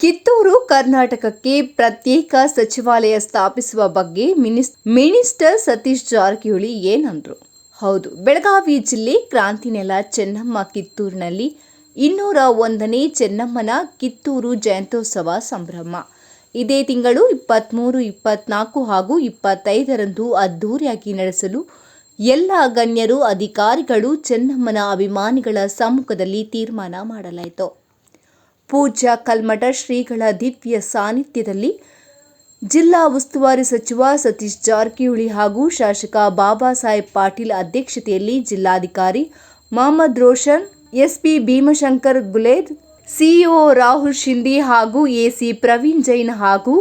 ಕಿತ್ತೂರು, ಕರ್ನಾಟಕಕ್ಕೆ ಪ್ರತ್ಯೇಕ ಸಚಿವಾಲಯ ಸ್ಥಾಪಿಸುವ ಬಗ್ಗೆ ಮಿನಿಸ್, ಮಿನಿಸ್ಟರ್ ಸತೀಶ್ ಜಾರಕಿಹೊಳಿ ಏನಂದ್ರು. ಹೌದು, ಬೆಳಗಾವಿ ಜಿಲ್ಲೆ ಕ್ರಾಂತಿನೆಲ ಚೆನ್ನಮ್ಮ ಕಿತ್ತೂರಿನಲ್ಲಿ ಇನ್ನೂರ ಒಂದನೇ ಚೆನ್ನಮ್ಮನ ಕಿತ್ತೂರು ಜಯಂತ್ಯೋತ್ಸವ ಸಂಭ್ರಮ. ಇದೇ ತಿಂಗಳು ಇಪ್ಪತ್ತ್ಮೂರು ಇಪ್ಪತ್ನಾಲ್ಕು ಹಾಗೂ ಇಪ್ಪತ್ತೈದರಂದು ಅದ್ದೂರಿಯಾಗಿ ನಡೆಸಲು ಎಲ್ಲ ಗಣ್ಯರು, ಅಧಿಕಾರಿಗಳು ಚೆನ್ನಮ್ಮನ ಅಭಿಮಾನಿಗಳ ಸಮ್ಮುಖದಲ್ಲಿ ತೀರ್ಮಾನ ಮಾಡಲಾಯಿತು. ಪೂಜ್ಯ ಕಲ್ಮಠ ಶ್ರೀಗಳ ದಿವ್ಯ ಸಾನ್ನಿಧ್ಯದಲ್ಲಿ ಜಿಲ್ಲಾ ಉಸ್ತುವಾರಿ ಸಚಿವ ಸತೀಶ್ ಜಾರಕಿಹೊಳಿ ಹಾಗೂ ಶಾಸಕ ಬಾಬಾ ಸಾಹೇಬ್ ಪಾಟೀಲ್ ಅಧ್ಯಕ್ಷತೆಯಲ್ಲಿ ಜಿಲ್ಲಾಧಿಕಾರಿ ಮಹಮ್ಮದ್ ರೋಷನ್, ಎಸ್ಪಿ ಭೀಮಶಂಕರ್ ಗುಲೇದ್, ಸಿಇಒ ರಾಹುಲ್ ಶಿಂದಿ ಹಾಗೂ ಎಸಿ ಪ್ರವೀಣ್ ಜೈನ್ ಹಾಗೂ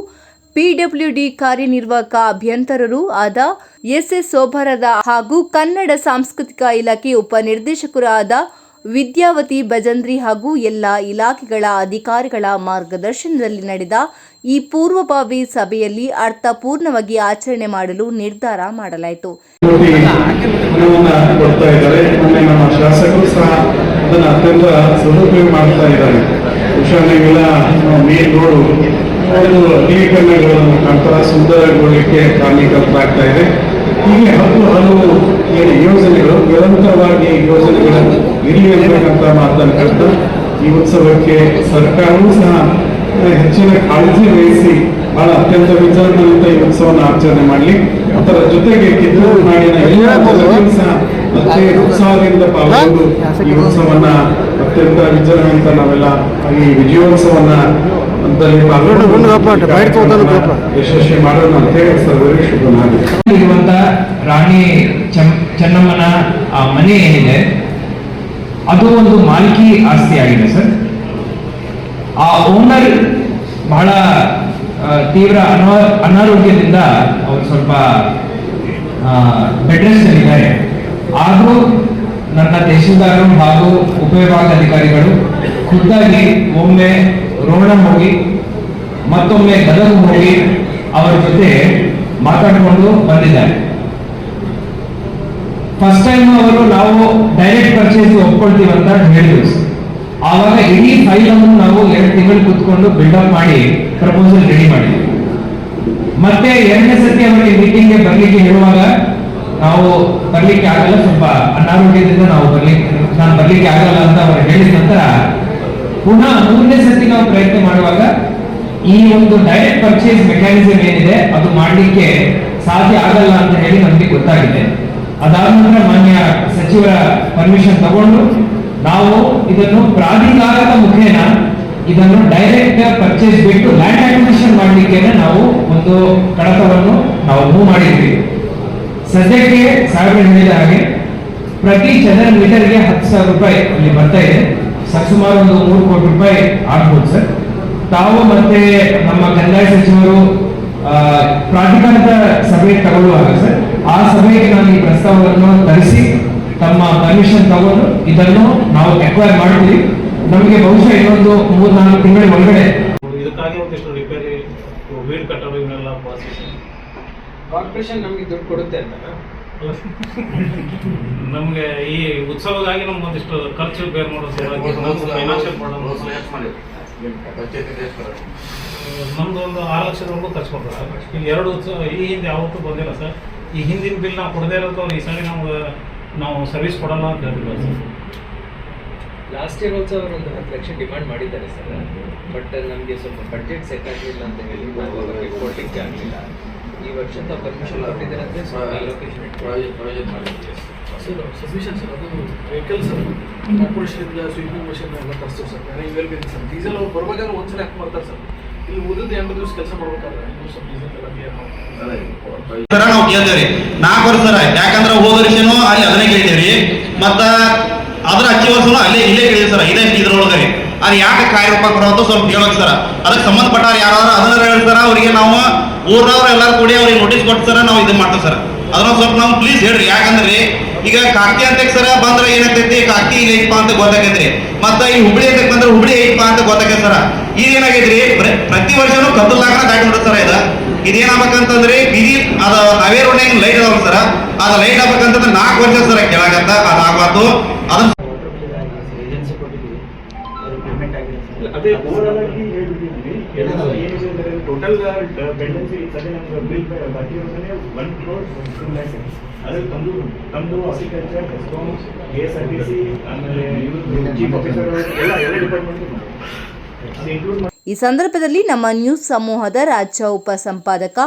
ಪಿಡಬ್ಲ್ಯೂಡಿ ಕಾರ್ಯನಿರ್ವಾಹಕ ಅಭಿಯಂತರರು ಆದ ಎಸ್ಎಸ್ ಸೋಭರದ ಹಾಗೂ ಕನ್ನಡ ಸಾಂಸ್ಕೃತಿಕ ಇಲಾಖೆ ಉಪನಿರ್ದೇಶಕರಾದ ವಿದ್ಯಾವತಿ ಭಜಂದ್ರಿ ಹಾಗೂ ಎಲ್ಲ ಇಲಾಖೆಗಳ ಅಧಿಕಾರಿಗಳ ಮಾರ್ಗದರ್ಶನದಲ್ಲಿ ನಡೆದ ಈ ಪೂರ್ವಭಾವಿ ಸಭೆಯಲ್ಲಿ ಅರ್ಥಪೂರ್ಣವಾಗಿ ಆಚರಣೆ ಮಾಡಲು ನಿರ್ಧಾರ ಮಾಡಲಾಯಿತು. ಕಾರ್ಯಕರ್ತರಾಗ್ತಾ ಇದೆ. ಹೀಗೆ ಹತ್ತು ಹಲವು ಏನು ಯೋಜನೆಗಳು ನಿರಂತರವಾಗಿ ಯೋಜನೆಗಳನ್ನು ಇರಲಿ ಮಾತನ್ನು ಕಷ್ಟ ಈ ಉತ್ಸವಕ್ಕೆ ಸರ್ಕಾರವೂ ಸಹ ಹೆಚ್ಚಿನ ಕಾಳಜಿ ವಹಿಸಿ ಬಹಳ ಅತ್ಯಂತ ವಿಜೃಂಭಣೆಯಿಂದ ಈ ಉತ್ಸವವನ್ನು ಆಚರಣೆ ಮಾಡಲಿ. ಅದರ ಜೊತೆಗೆ ಕಿತ್ತೂರು ನಾಡಿನ ಎಲ್ಲ ಜನರು ಸಹ ಅತಿ ಉತ್ಸಾಹದಿಂದ ಪಾಲ್ಗೊಂಡು ಈ ಉತ್ಸವವನ್ನ ಅತ್ಯಂತ ವಿಜೃಂಭಣೆಯಿಂದ ನಾವೆಲ್ಲ ಈ ವಿಜಯೋತ್ಸವನ್ನ ಯಶಸ್ವಿ ಮಾಡೋಣ ಅಂತ ಹೇಳಿ ಸರ್ವರಿಗೆ ಇರುವಂತ ರಾಣಿ ಚೆನ್ನಮ್ಮನ ಆ ಮನೆ ಏನಿದೆ ಅದು ಒಂದು ಮಾಲ್ಕಿ ಆಸ್ತಿ ಆಗಿದೆ ಸರ್ ಆ ಓನರ್ ಬಹಳ ತೀವ್ರ ಅನಾ ಅನಾರೋಗ್ಯದಿಂದ ಅವ್ರು ಸ್ವಲ್ಪ ಬೆಡ್ ರೆಸ್ಟ್ ಇದ್ದಾರೆ ಆದರೂ ನನ್ನ ತಹಸೀಲ್ದಾರರು ಹಾಗೂ ಉಪವಿಭಾಗಾಧಿಕಾರಿಗಳು ಖುದ್ದಾಗಿ ಒಮ್ಮೆ ಹೋಗಿ, ಮತ್ತೊಮ್ಮೆ ಗದಗ ಹೋಗಿ ಅವರ ಜೊತೆ ಮಾತಾಡಿಕೊಂಡು ಬಂದಿದ್ದಾರೆ ಫಸ್ಟ್ ಟೈಮ್ ಅವರು ನಾವು ಡೈರೆಕ್ಟ್ ಪರ್ಚೇಸ್ ಒಪ್ಕೊಳ್ತೀವಿ ಅಂತ ಹೇಳಿದ್ರು. ಆವಾಗ ಇಡೀ ಫೈಲ್ ಅನ್ನು ನಾವು ಎರಡು ತಿಂಗಳು ಕುತ್ಕೊಂಡು ಬಿಲ್ಡಪ್ ಮಾಡಿ ಪ್ರಪೋಸಲ್ ರೆಡಿ ಮಾಡಿದ್ವಿ ಮತ್ತೆ ಎರಡನೇ ಸತಿ ಅವರಿಗೆ ಮೀಟಿಂಗ್ಗೆ ಬರ್ಲಿಕ್ಕೆ ಹೇಳುವಾಗ ನಾವು ಬರ್ಲಿಕ್ಕೆ ಆಗಲ್ಲ, ಸ್ವಲ್ಪ ಅನಾರೋಗ್ಯದಿಂದ ನಾವು ಬರ್ಲಿಕ್ಕೆ ನಾನು ಬರ್ಲಿಕ್ಕೆ ಆಗಲ್ಲ ಅಂತ ಅವರು ಹೇಳಿದ ನಂತರ ಪುನಃ ಮೂರನೇ ಸತಿ ನಾವು ಪ್ರಯತ್ನ ಮಾಡುವಾಗ ಈ ಒಂದು ಡೈರೆಕ್ಟ್ ಪರ್ಚೇಸ್ ಮೆಕ್ಯಾನಿಸಮ್ ಏನಿದೆ, ಅದು ಮಾಡಲಿಕ್ಕೆ ಸಾಧ್ಯ ಆಗಲ್ಲ ಅಂತ ಹೇಳಿ ನಮಗೆ ಗೊತ್ತಾಗಿದೆ. ಅದಾದ ನಂತರ ಮಾನ್ಯ ಸಚಿವರ ಪರ್ಮಿಷನ್ ತಗೊಂಡು ನಾವು ಇದನ್ನು ಪ್ರಾಧಿಕಾರದ ಮುಖೇನ ಇದನ್ನು ಡೈರೆಕ್ಟ್ ಪರ್ಚೇಸ್ ಬಿಟ್ಟು ಲ್ಯಾಂಡ್ ಅಕ್ವಿಸಿಷನ್ ಮಾಡಲಿಕ್ಕೆ ನಾವು ಒಂದು ಕಡತವನ್ನು ನಾವು ಮೂವ್ ಮಾಡಿದ್ವಿ. ಸದ್ಯಕ್ಕೆ ಸಾವಿರ ಹೇಳಿದ ಹಾಗೆ ಪ್ರತಿ ಚದರ ಮೀಟರ್ಗೆ ಹತ್ತು ಸಾವಿರ ರೂಪಾಯಿ ಅಲ್ಲಿ ಬರ್ತಾ ಇದೆ. ಸರಿಸುಮಾರು ಒಂದು ಮೂರು ಕೋಟಿ ರೂಪಾಯಿ ಆಗ್ಬೋದು ಸರ್. ತಾವು ಮತ್ತೆ ನಮ್ಮ ಕಂದಾಯ ಸಚಿವರು ಆ, ಪ್ರಾಧಿಕಾರದ ಸಭೆ ತಗೊಳ್ಳುವಾಗ ಸರ್ ಆ ಸಭೆಗೆ ನಾನು ಈ ಪ್ರಸ್ತಾವವನ್ನು ತರಿಸಿ ತಮ್ಮ ಪರ್ಮಿಷನ್ ತಗೊಂಡು ಇದನ್ನು ನಾವು ಎಕ್ವೈರ್ ಮಾಡ್ತೀವಿ. ನಮಗೆ ಬಹುಶಃ ಇನ್ನೊಂದು ಮೂರ್ ನಾಲ್ಕು ತಿಂಗಳ ಒಳಗಡೆ. ಇದಕ್ಕಾಗಿ ಒಂದಿಷ್ಟು ರಿಪೇರಿ ವೀಡ್ ಕಟ್ಟಲು ಇವನ್ನೆಲ್ಲ ಕಾರ್ಪೊರೇಷನ್ ನಮಗೆ ದುಡ್ಡು ಕೊಡುತ್ತೆ ಅಂತ. ನಮಗೆ ಈ ಉತ್ಸವಗಾಗಿ ನಮ್ಗೆ ಒಂದಿಷ್ಟು ಖರ್ಚು ಬೇರ್ ಮಾಡೋ. ಸಲುವಾಗಿ ಫೈನಾನ್ಷಿಯಲ್ ಮಾಡೋದು ನಮ್ದು ಒಂದು ಆರು ಲಕ್ಷದವರೆಗೂ ಖರ್ಚು ಕೊಡ್ತಾರೆ ಸರ್. ಈಗ ಎರಡು ಉತ್ಸವ ಈ ಹಿಂದೆ ಯಾವತ್ತೂ ಬಂದಿಲ್ಲ ಸರ್. ಈ ಹಿಂದಿನ ಬಿಲ್ ನಾವು ಕೊಡದೇ ಇರೋದು ಈ ಸಾರಿ ನಾವು ನಾವು ಸರ್ವಿಸ್ ಕೊಡಲ್ಲ ಅಂತ ಹೇಳಿಲ್ಲ ಸರ್. ಲಾಸ್ಟ್ ಇಯರ್ ಆಲ್ಸೋ ಅವರು ಒಂದು ಹತ್ತು ಲಕ್ಷ ಡಿಮಾಂಡ್ ಮಾಡಿದ್ದಾರೆ ಸರ್. ಬಟ್ ನಮಗೆ ಸ್ವಲ್ಪ ಬಡ್ಜೆಟ್ ಸೆಟ್ ಆಗಲಿಲ್ಲ ಅಂತ ಹೇಳಿ ನಾವು ಅವರಿಗೆ ಕೊಡ್ಲಿಕ್ಕೆ ಆಗಲಿಲ್ಲ. ಈ ವರ್ಷ ತಾವು ಪರ್ಮಿಷನ್ ಕೊಟ್ಟಿದ್ದಾರೆ ಅಂದರೆ ಲೊಕೇಶನ್ ಸರ್ ಸಬ್ಮಿಷನ್ ಸರ್ ಅದು ವೆಹಿಕಲ್ ಸರ್ ಕಾರ್ಪೊರೇಷನಿಂದ ಸ್ವೀಪಿಂಗ್ ಮಷಿನ್ ಎಲ್ಲ ತರಿಸ್ತೀವಿ ಸರ್ ನಾನು ಇವೆಲ್ಲ ಬೇಕು ಸರ್ ಡೀಸೆಲ್ ಅವ್ರು ಬರ್ಬೇಕಾದ್ರೆ ಒಂದ್ಸಲ ಹಾಕಿ ಬರ್ತಾರೆ ಸರ್ ಇಲ್ಲಿ ಉಳಿದ ಎಂಟು ದಿವಸ ಕೆಲಸ ಮಾಡ್ಬೇಕಾದ್ರೆ ಡೀಸೆಲ್ ಎಲ್ಲ ನಾವು ಕೇಳ್ತೇವ್ರಿ. ನಾಲ್ಕು ವರ್ಷ ಯಾಕಂದ್ರೆ ಹೋದ ವರ್ಷನೂ ಅಲ್ಲಿ ಅದನ್ನೇ ಕೇಳಿದೇವ್ರಿ ಮತ್ತ ಅದ್ರ ಹಚ್ಚಿ ವರ್ಷನೂ ಅಲ್ಲೇ ಇಲ್ಲೇ ಕೇಳಿದ್ವಿ ಸರ್ ಇದೇ ಇದ್ರೊಳಗೆ ಅದು ಯಾಕೆ ಕಾರ್ಯರೂಪ ಕೊಡೋದು ಸ್ವಲ್ಪ ಹೇಳ್ಬೇಕು ಸರ್ ಅದಕ್ಕೆ ಸಂಬಂಧಪಟ್ಟಾರ ಯಾರಾದ್ರೂ ಅದನ್ನ ಹೇಳ್ತಾರ? ಅವರಿಗೆ ನಾವು ಊರ್ನವ್ರು ಎಲ್ಲರೂ ಕೂಡಿ ಅವ್ರಿಗೆ ನೋಟಿಸ್ ಕೊಟ್ಟು ಸರ ನಾವು ಇದು ಮಾಡ್ತೇವೆ ಸರ್. ಅದನ್ನ ಸ್ವಲ್ಪ ನಾವು ಪ್ಲೀಸ್ ಹೇಳ್ರಿ. ಯಾಕಂದ್ರೆ ಈಗ ಕಾಕಿ ಅಂತ ಸರ ಬಂದ್ರೆ ಏನಾಗ್ತೈತಿ? ಕಾಕಿ ಈಗ ಐತಪ್ಪ ಅಂತ ಗೊತ್ತಾಗೈತ್ರಿ ಮತ್ತ ಈ ಹುಬ್ಳಿ ಅಂತ ಬಂದ್ರೆ ಹುಬ್ಳಿ ಐತ್ಪಾ ಅಂತ ಗೊತ್ತಾಗೈತೆ ಸರ. ಇದೇನಾಗೈತ್ರಿ ಪ್ರ- ಪ್ರತಿ ವರ್ಷನೂ ಕದ್ದು ಕದ್ದಲಾಗನ ದಾಟಿ ಬಿಡುತ್ತೆ ಸರ್ ಇದು. ಇದೇನಾಗ್ಬೇಕಂತಂದ್ರೆ ಬಿಜಿ ಅದ ಅವೇ ರೋಡ್ನಾಗ ಲೈಟ್ ಅದಾವ ಸರ. ಅದ ಲೈಟ್ ಆಗ್ಬೇಕಂತಂದ್ರೆ ನಾಲ್ಕು ವರ್ಷ ಸರ ಕೆಳಗತ್ತ ಅದಾಗಬಾರ್ದು. ಅದನ್ನ ಆಗಿದೆ ಸರ್ ಅದೇ ಓವರಾಲ್ ಆಗಿ ಹೇಳ್ಬಿಟ್ಟಿದ್ದೀನಿ. ಏನಿದೆ ಟೋಟಲ್ ಪೆಂಡೆನ್ಸಿ ಸರಿ ನಮ್ಗೆ ಬಿಲ್ ಬಾಕಿ ಇರೋದೇ ಒನ್ ಕ್ರೋರ್ ಟೂ ಲ್ಯಾಕ್ಸ್ ಅದ್ರಲ್ಲಿ ತಮ್ಮದು ತಮ್ಮದು agriculture A S R T C ಆಮೇಲೆ ಚೀಫ್ ಆಫೀಸರ್ ಎಲ್ಲ ಎಲ್ಲ ಡಿಪಾರ್ಟ್ಮೆಂಟ್ ಈ ಸಂದರ್ಭದಲ್ಲಿ ನಮ್ಮ ನ್ಯೂಸ್ ಸಮೂಹದ ರಾಜ್ಯ ಉಪ ಸಂಪಾದಕ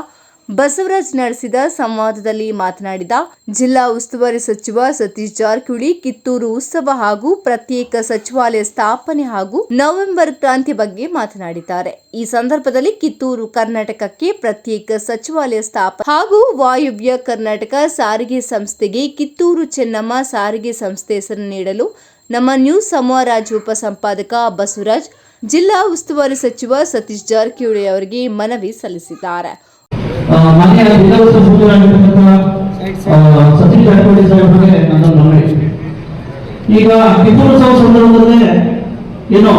ಬಸವರಾಜ್ ನಡೆಸಿದ ಸಂವಾದದಲ್ಲಿ ಮಾತನಾಡಿದ ಜಿಲ್ಲಾ ಉಸ್ತುವಾರಿ ಸಚಿವ ಸತೀಶ್ ಜಾರಕಿಹೊಳಿ, ಕಿತ್ತೂರು ಉತ್ಸವ ಹಾಗೂ ಪ್ರತ್ಯೇಕ ಸಚಿವಾಲಯ ಸ್ಥಾಪನೆ ಹಾಗೂ ನವೆಂಬರ್ ಕ್ರಾಂತಿ ಬಗ್ಗೆ ಮಾತನಾಡಿದ್ದಾರೆ. ಈ ಸಂದರ್ಭದಲ್ಲಿ ಕಿತ್ತೂರು ಕರ್ನಾಟಕಕ್ಕೆ ಪ್ರತ್ಯೇಕ ಸಚಿವಾಲಯ ಸ್ಥಾಪನೆ ಹಾಗೂ ವಾಯುವ್ಯ ಕರ್ನಾಟಕ ಸಾರಿಗೆ ಸಂಸ್ಥೆಗೆ ಕಿತ್ತೂರು ಚೆನ್ನಮ್ಮ ಸಾರಿಗೆ ಸಂಸ್ಥೆ ಹೆಸರು ನೀಡಲು ನಮ್ಮ ನ್ಯೂಸ್ ಸಮೂಹ ರಾಜ್ಯ ಉಪ ಸಂಪಾದಕ ಬಸವರಾಜ್, ಜಿಲ್ಲಾ ಉಸ್ತುವಾರಿ ಸಚಿವ ಸತೀಶ್ ಜಾರಕಿಹೊಳಿ ಅವರಿಗೆ ಮನವಿ ಸಲ್ಲಿಸಿದ್ದಾರೆ. ಮಾನ್ಯ ವಿಧಾನಸಭಾ ಸಚಿವರಾಗಿರ್ತಕ್ಕಂಥ ಸಚಿನ್ ಜಾರಕಿಹೊಳಿ ಸಾಹೇಬ್ರಿಗೆ ನನ್ನ ನಮನೆ ಈಗ ಕಿತ್ತೂರೋತ್ಸವ ಸಂದರ್ಭದಲ್ಲಿ ಏನು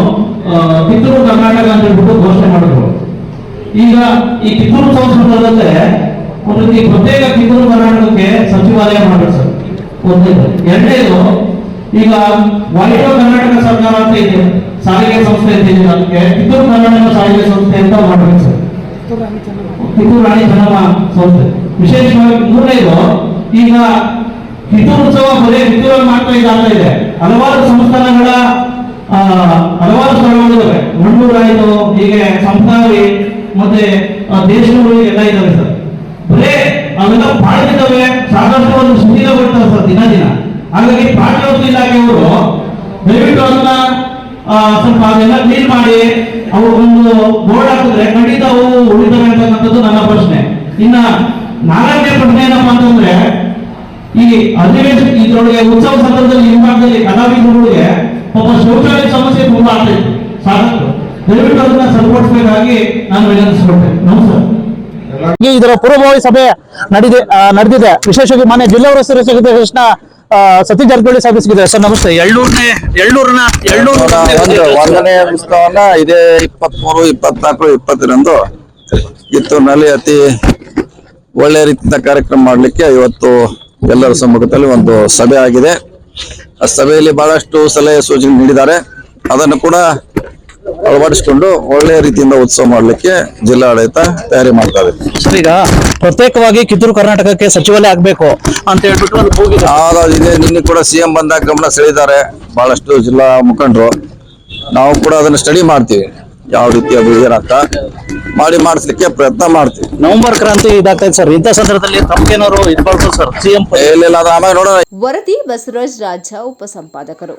ಕಿತ್ತೂರು ಕರ್ನಾಟಕ ಅಂತ ಹೇಳ್ಬಿಟ್ಟು ಘೋಷಣೆ ಮಾಡಿದ್ರು. ಈಗ ಈ ಕಿತ್ತೂರು ಸಂದರ್ಭದಲ್ಲಿ ಒಂದು ರೀತಿ ಪ್ರತ್ಯೇಕ ಕಿತ್ತೂರು ಕರ್ನಾಟಕಕ್ಕೆ ಸಚಿವಾಲಯ ಮಾಡಬೇಕು ಸರ್. ಒಂದನೇದು ಎರಡನೇದು, ಈಗ ವಾಯುವ್ಯ ಕರ್ನಾಟಕ ಸರ್ಕಾರ ಅಂತ ಇದೆ, ಸಾರಿಗೆ ಸಂಸ್ಥೆ ಅಂತ ಇದೆ, ಅದಕ್ಕೆ ಕಿತ್ತೂರು ಕರ್ನಾಟಕ ಸಾರಿಗೆ ಸಂಸ್ಥೆ ಅಂತ ಮಾಡಬೇಕು ಸರ್. ಕಿತ್ತೂರು ರಾಣಿ ಚೆನ್ನಮ್ಮ. ಸಂಸ್ಥೆ ವಿಶೇಷವಾಗಿ ಮೂರನೇದು, ಈಗ ಕಿತ್ತೂರು ಉತ್ಸವ ಬರೀ ಕಿತ್ತೂರಲ್ಲಿ ಮಾತ್ರ ಇದಾಗ್ತಾ ಇದೆ. ಹಲವಾರು ಸಂಸ್ಥಾನಗಳ ಹಲವಾರು ಸ್ಥಳಗಳಿದ್ದಾವೆ. ಮಂಡೂರು ಆಯಿತು, ಹೀಗೆ ಸಂಸ್ಥಾನಿ ಮತ್ತೆ ದೇಶಗಳು ಎಲ್ಲ ಇದಾವೆ ಸರ್. ಬರೇ ಅವೆಲ್ಲ ಬಾಳ್ತಿದ್ದಾವೆ ಸಾಕಷ್ಟು ಒಂದು ಸುದ್ದಿನ ಬರ್ತಾರೆ ಸರ್, ದಿನ ದಿನ. ಹಾಗಾಗಿ ಪ್ರಾಣಿವಸ್ತು ಇಲಾಖೆಯವರು ದಯವಿಟ್ಟು ಅದನ್ನ ಸ್ವಲ್ಪ ಅದೆಲ್ಲ ಕ್ಲೀನ್ ಮಾಡಿ, ಅವು ಒಂದು ಬೋರ್ಡ್ ಹಾಕಿದ್ರೆ ಖಂಡಿತ ಅವು ಉಳಿತವೆ ಅಂತಕ್ಕಂಥದ್ದು ನನ್ನ ಪ್ರಶ್ನೆ. ಇನ್ನ ನಾಲ್ಕನೇ ಪ್ರಶ್ನೆ ಏನಪ್ಪಾ ಅಂತಂದ್ರೆ, ಈ ಅಧಿವೇಶನ, ಇದ್ರೊಳಗೆ ಉತ್ಸವ ಸಂದರ್ಭದಲ್ಲಿ ಹಿಂಭಾಗದಲ್ಲಿ ಭಾಗದಲ್ಲಿ ಕಲಾವಿದರುಗಳಿಗೆ ಒಬ್ಬ ಶೌಚಾಲಯ ಸಮಸ್ಯೆ ತುಂಬಾ ಆಗ್ತೈತೆ ಸಾಕಷ್ಟು. ದಯವಿಟ್ಟು ಅದನ್ನ ಸರಿಪಡಿಸಬೇಕಾಗಿ ನಾನು ವಿನಂತಿಸ್ಕೊಳ್ತೇನೆ. ನಮಸ್ಕಾರ. ಇದರ ಪೂರ್ವಭಾವಿ ಸಭೆ ನಡೆದಿದೆ ನಡೆದಿದೆ. ವಿಶೇಷವಾಗಿ ಮಾನ್ಯ ಜಿಲ್ಲಾ ಉಸ್ತುವಾರಿ ಸಚಿವ ಕೃಷ್ಣ ಸತೀಶ್ ಜಾರಕಿಹೊಳಿ ಸಾಹೇಬ್ ಸಿಗಿದೆ ಸರ್ ನಮಸ್ತೆ. ಎಳ್ಳೂರನೇ ಎಳ್ಳೂರಿನ ಎಳ್ಳೂರು ಒಂದು ಒಂದನೇ ಉತ್ಸವನ ಇದೇ ಇಪ್ಪತ್ಮೂರು ಇಪ್ಪತ್ನಾಲ್ಕು ಇಪ್ಪತ್ತರಂದು ಕಿತ್ತೂರಿನಲ್ಲಿ ಅತಿ ಒಳ್ಳೆ ರೀತಿಯ ಕಾರ್ಯಕ್ರಮ ಮಾಡಲಿಕ್ಕೆ ಇವತ್ತು ಎಲ್ಲರ ಸಮ್ಮುಖದಲ್ಲಿ ಒಂದು ಸಭೆ ಆಗಿದೆ. ಆ ಸಭೆಯಲ್ಲಿ ಬಹಳಷ್ಟು ಸಲಹೆ ಸೂಚನೆ ನೀಡಿದ್ದಾರೆ. ಅದನ್ನು ಕೂಡ ಅಳವಡಿಸಿಕೊಂಡು ಒಳ್ಳೆಯ ರೀತಿಯಿಂದ ಉತ್ಸವ ಮಾಡಲಿಕ್ಕೆ ಜಿಲ್ಲಾಡಳಿತ ತಯಾರಿ ಮಾಡ್ತಾ ಇದೆ. ಸರ್ ಈಗ ಪ್ರತ್ಯೇಕವಾಗಿ ಕಿತ್ತೂರು ಕರ್ನಾಟಕಕ್ಕೆ ಸಚಿವಾಲಯ ಆಗ್ಬೇಕು ಅಂತ ಹೇಳ್ಬಿಟ್ಟು ಒಂದು ಕೂಗಿದೆ ಇದೆ ನಿನ್ನೆ ಕೂಡ ಸಿಎಂ ಬಂದಾಗ ಗಮನ ಸೆಳೆದಿದ್ದಾರೆ ಬಹಳಷ್ಟು ಜಿಲ್ಲಾ ಮುಖಂಡರು. ನಾವು ಕೂಡ ಅದನ್ನ ಸ್ಟಡಿ ಮಾಡ್ತೀವಿ. ಯಾವ ರೀತಿ ಅದು ಏನಂತ ಮಾಡಿ ಮಾಡಿಸ್ಲಿಕ್ಕೆ ಪ್ರಯತ್ನ ಮಾಡ್ತೀವಿ. ನವೆಂಬರ್ ಕ್ರಾಂತಿ ಇದಾಗ್ತಾ ಇದೆ ಸರ್. ಇಂಥ ಸಂದರ್ಭದಲ್ಲಿ ತಮ್ಗೇನಾದ್ರು ಇದ್ಬಾರ್ದು ಸರ್? ಸಿಎಂ ಇಲ್ಲ ಆಮೇಲೆ ನೋಡೋಣ. ವರದಿ ಬಸವರಾಜ್ ರಾಜ ಉಪಸಂಪಾದಕರು.